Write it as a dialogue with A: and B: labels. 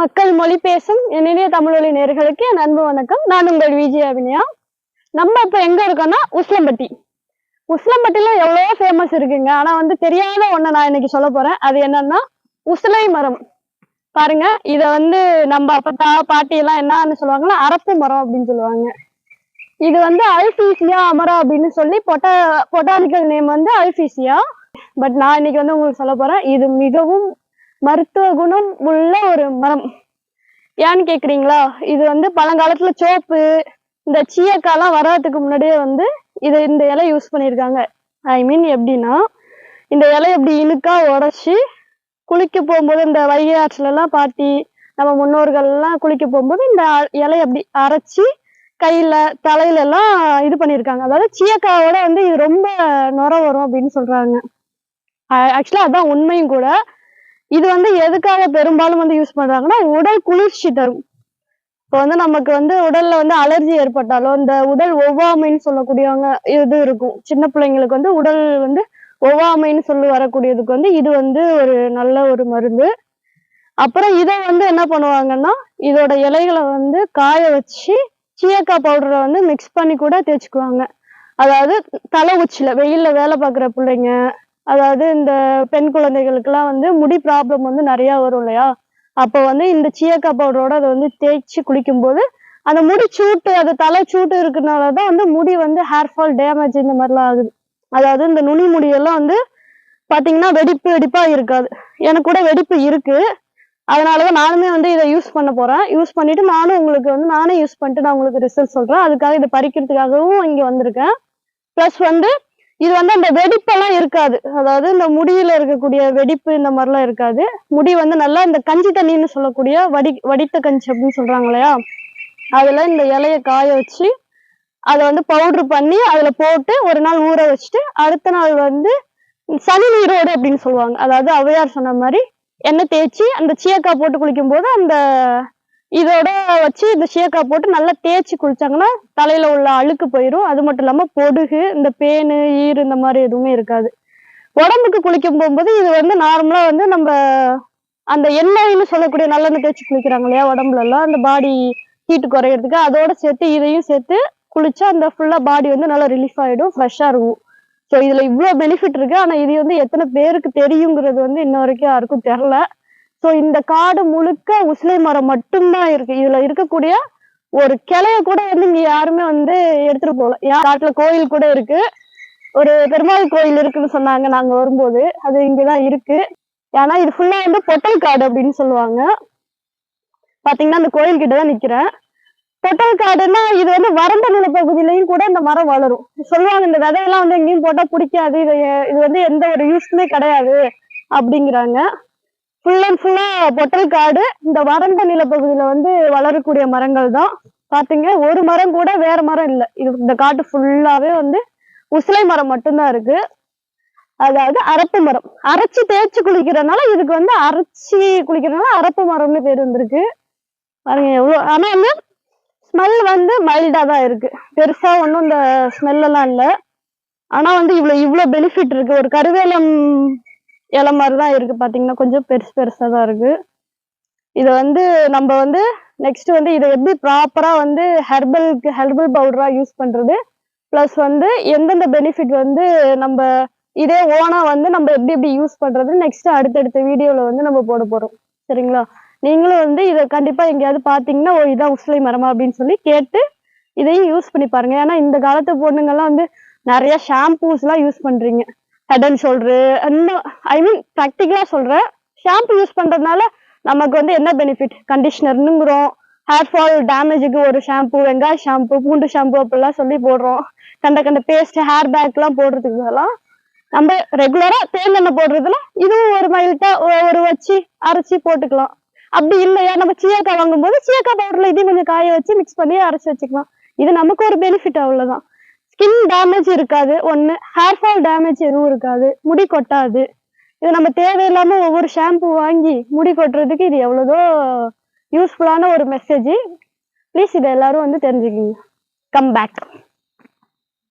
A: மக்கள் மொழி பேசும் இனிய தமிழொலி நேர்களுக்கு என் அன்பு வணக்கம். நான் உங்கள் விஜய் அபிநயா. நம்ம இப்ப எங்க இருக்கோம்னா உஸ்லம்பட்டி உஸ்லம்பட்டில எவ்வளவோ ஃபேமஸ் இருக்குங்க. ஆனா வந்து தெரியாத ஒண்ணு நான் இன்னைக்கு சொல்ல போறேன். அது என்னன்னா உசிலை மரம். பாருங்க இத வந்து நம்ம அப்பத்தா பாட்டி எல்லாம் என்னன்னு சொல்லுவாங்கன்னா அரப்பு மரம் அப்படின்னு சொல்லுவாங்க. இது வந்து அல்பீசியா அமரா அப்படின்னு சொல்லி பொட்டா பொட்டானிக்கல் நேம் வந்து அல்பீசியா. பட் நான் இன்னைக்கு வந்து உங்களுக்கு சொல்ல போறேன் இது மிகவும் மருத்துவ குணம் உள்ள ஒரு மரம். ஏன்னு கேக்குறீங்களா? இது வந்து பழங்காலத்துல சோப்பு இந்த சீயக்காலாம் வர்றதுக்கு முன்னாடியே வந்து இதை இந்த இலை யூஸ் பண்ணியிருக்காங்க. ஐ மீன் எப்படின்னா இந்த இலை எப்படி இழுக்கா உடச்சி குளிக்க போகும்போது இந்த வைகை ஆற்றுலலாம் பாட்டி நம்ம முன்னோர்கள் எல்லாம் குளிக்க போகும்போது இந்த அ- இலையை அப்படி அரைச்சி கையில தலையில எல்லாம் இது பண்ணியிருக்காங்க. அதாவது சீயக்காவோட வந்து இது ரொம்ப நுர வரும் அப்படின்னு சொல்றாங்க. ஆக்சுவலா அதான் உண்மையும் கூட. இது வந்து எதுக்காக பெரும்பாலும் வந்து யூஸ் பண்றாங்கன்னா உடல் குளிர்ச்சி தரும். இப்போ வந்து நமக்கு வந்து உடல்ல வந்து அலர்ஜி ஏற்பட்டாலோ இந்த உடல் ஒவ்வாமைன்னு சொல்லக்கூடியவங்க இது இருக்கும். சின்ன பிள்ளைங்களுக்கு வந்து உடல் வந்து ஒவ்வாமைன்னு சொல்லி வரக்கூடியதுக்கு வந்து இது வந்து ஒரு நல்ல ஒரு மருந்து. அப்புறம் இதை வந்து என்ன பண்ணுவாங்கன்னா இதோட இலைகளை வந்து காய வச்சு சீயக்காய் பவுடரை வந்து மிக்ஸ் பண்ணி கூட தேய்ச்சிக்குவாங்க. அதாவது தலை உச்சில வெயில்ல வேலை பார்க்குற பிள்ளைங்க அதாவது இந்த பெண் குழந்தைகளுக்கெல்லாம் வந்து முடி ப்ராப்ளம் வந்து நிறையா வரும் இல்லையா? அப்போ வந்து இந்த சீயக்காய் பவுடரோட அதை வந்து தேய்ச்சி குளிக்கும்போது அந்த முடி சூட்டு அது தலை சூட்டு இருக்கிறனால தான் வந்து முடி வந்து ஹேர் ஃபால் டேமேஜ் இந்த மாதிரிலாம் ஆகுது. அதாவது இந்த நுனி முடியெல்லாம் வந்து பார்த்தீங்கன்னா வெடிப்பு வெடிப்பாக இருக்காது. எனக்கு கூட வெடிப்பு இருக்குது அதனால தான் நானுமே வந்து இதை யூஸ் பண்ண போகிறேன் யூஸ் பண்ணிவிட்டு நானும் உங்களுக்கு வந்து நானே யூஸ் பண்ணிட்டு நான் உங்களுக்கு ரிசல்ட் சொல்கிறேன் அதுக்காக இதை பறிக்கிறதுக்காகவும் இங்கே வந்திருக்கேன். ப்ளஸ் வந்து இது வந்து அந்த வெடிப்பெல்லாம் இருக்காது. அதாவது இந்த முடியில இருக்கக்கூடிய வெடிப்பு இந்த மாதிரிலாம் இருக்காது. முடி வந்து நல்லா இந்த கஞ்சி தண்ணின்னு சொல்லக்கூடிய வடி வடித்த கஞ்சி அப்படின்னு சொல்றாங்க இல்லையா? அதுல இந்த இலைய காய வச்சு அதை வந்து பவுடர் பண்ணி அதுல போட்டு ஒரு நாள் ஊற வச்சுட்டு அடுத்த நாள் வந்து சனி நீரோடு அப்படின்னு சொல்லுவாங்க. அதாவது ஔவையார் சொன்ன மாதிரி எண்ணெய் தேய்ச்சி அந்த சீயக்காய் போட்டு குளிக்கும் போது அந்த இதோட வச்சு இந்த சீயக்காய் போட்டு நல்லா தேய்ச்சி குளிச்சாங்கன்னா தலையில உள்ள அழுக்கு போயிடும் அது மட்டும் இல்லாம பொடுகு இந்த பேனு ஈறு இந்த மாதிரி எதுவுமே இருக்காது. உடம்புக்கு குளிக்கும் போகும்போது இது வந்து நார்மலா வந்து நம்ம அந்த எண்ணெய்னு சொல்லக்கூடிய நல்லெண்ணெய் தேய்ச்சி குளிக்கிறாங்க இல்லையா உடம்புல எல்லாம் அந்த பாடி ஹீட் குறையிறதுக்கு அதோட சேர்த்து இதையும் சேர்த்து குளிச்சா அந்த ஃபுல்லா பாடி வந்து நல்லா ரிலீஃப் ஆயிடும் ஃப்ரெஷ்ஷா இருக்கும். ஸோ இதுல இவ்வளோ பெனிஃபிட் இருக்கு. ஆனா இது வந்து எத்தனை பேருக்கு தெரியுங்கிறது வந்து இன்ன வரைக்கும் யாருக்கும் தெரில ஸோ இந்த காடு முழுக்க உசிலை மரம் மட்டும்தான் இருக்கு. இதுல இருக்கக்கூடிய ஒரு கிளைய கூட வந்து இங்க யாருமே வந்து எடுத்துட்டு போகல. ஏன் காட்டுல கோயில் கூட இருக்கு. ஒரு பெருமாள் கோயில் இருக்குன்னு சொன்னாங்க நாங்க வரும்போது. அது இங்கதான் இருக்கு. ஏன்னா இது ஃபுல்லா வந்து பொட்டல் காடு அப்படின்னு சொல்லுவாங்க. பாத்தீங்கன்னா அந்த கோயில் கிட்டதான் நிக்கிறேன். பொட்டல் காடுன்னா இது வந்து வறண்ட நிலப்பகுதியிலையும் கூட இந்த மரம் வளரும். சொல்லுவாங்க இந்த விதையெல்லாம் வந்து எங்கேயும் போட்டா பிடிக்காது. இது இது வந்து எந்த ஒரு யூஸ்மே கிடையாது அப்படிங்கிறாங்க. ஃபுல் அண்ட் ஃபுல்லா பொட்டல் காடு இந்த வறண்ட நிலப்பகுதியில வந்து வளரக்கூடிய மரங்கள் தான். பாத்தீங்க ஒரு மரம் கூட வேற மரம் இல்லை. இது இந்த காட்டு ஃபுல்லாவே வந்து உசிலை மரம் மட்டும்தான் இருக்கு. அதாவது அரப்பு மரம். அரைச்சு தேய்ச்சி குளிக்கிறதுனால இதுக்கு வந்து அரைச்சி குளிக்கிறதுனால அரப்பு மரம்னு பேர் வந்திருக்கு. பாருங்க எவ்வளோ ஆனா வந்து ஸ்மெல் வந்து மைல்டா தான் இருக்கு. பெருசா ஒன்றும் இந்த ஸ்மெல் எல்லாம் ஆனால் ஆனா வந்து இவ்வளவு இவ்வளவு பெனிஃபிட் இருக்கு. ஒரு கருவேலம் இலை மாதிரி தான் இருக்கு பாத்தீங்கன்னா கொஞ்சம் பெருசு பெருசா தான் இருக்கு. இதை வந்து நம்ம வந்து நெக்ஸ்ட் வந்து இதை எப்படி ப்ராப்பரா வந்து ஹெர்பலுக்கு ஹெர்பல் பவுடரா யூஸ் பண்றது? ப்ளஸ் வந்து எந்தெந்த பெனிஃபிட் வந்து நம்ம இதே ஓனா வந்து நம்ம எப்படி எப்படி யூஸ் பண்றது? நெக்ஸ்ட் அடுத்தடுத்த வீடியோல வந்து நம்ம போட போறோம். சரிங்களா? நீங்களும் வந்து இதை கண்டிப்பா எங்கேயாவது பாத்தீங்கன்னா ஓ இதான் உசிலை மரமா அப்படின்னு சொல்லி கேட்டு இதையும் யூஸ் பண்ணி பாருங்க. ஏன்னா இந்த காலத்து பொண்ணுங்கெல்லாம் வந்து நிறைய ஷாம்பூஸ் எல்லாம் யூஸ் பண்றீங்க. ஹெட் அண்ட் ஷோல்டரு இன்னும் ஐ மீன் ப்ராக்டிக்கலா சொல்றேன் ஷாம்பு யூஸ் பண்றதுனால நமக்கு வந்து என்ன பெனிஃபிட் கண்டிஷனர்னுங்கிறோம் ஹேர் ஃபால் டேமேஜுக்கு ஒரு ஷாம்பு வெங்காய ஷாம்பு பூண்டு ஷாம்பு அப்படிலாம் சொல்லி போடுறோம். கண்ட கண்ட பேஸ்ட் ஹேர் பேக்லாம் போடுறதுக்கு இதெல்லாம் நம்ம ரெகுலரா தேங்காய் போடுறதுல இதுவும் ஒரு மயில்ட்டா ஒரு வச்சு அரைச்சி போட்டுக்கலாம். அப்படி இல்லையா நம்ம சீயக்காய் வாங்கும்போது சீயக்காய் பவுடர்ல இதையும் கொஞ்சம் காய வச்சு மிக்ஸ் பண்ணி அரைச்சி வச்சுக்கலாம். இது நமக்கு ஒரு பெனிஃபிட் அவ்வளவுதான். ஸ்கின் டேமேஜ் இருக்காது. ஒன்று ஹேர் ஃபால் டேமேஜ் எதுவும் இருக்காது. முடி கொட்டாது. இது நம்ம தேவையில்லாமல் ஒவ்வொரு ஷாம்பு வாங்கி முடி கொட்டுறதுக்கு இது எவ்வளோதோ யூஸ்ஃபுல்லான ஒரு மெசேஜ் ப்ளீஸ் இதை எல்லாரும் வந்து தெரிஞ்சுக்கிங்க. Come back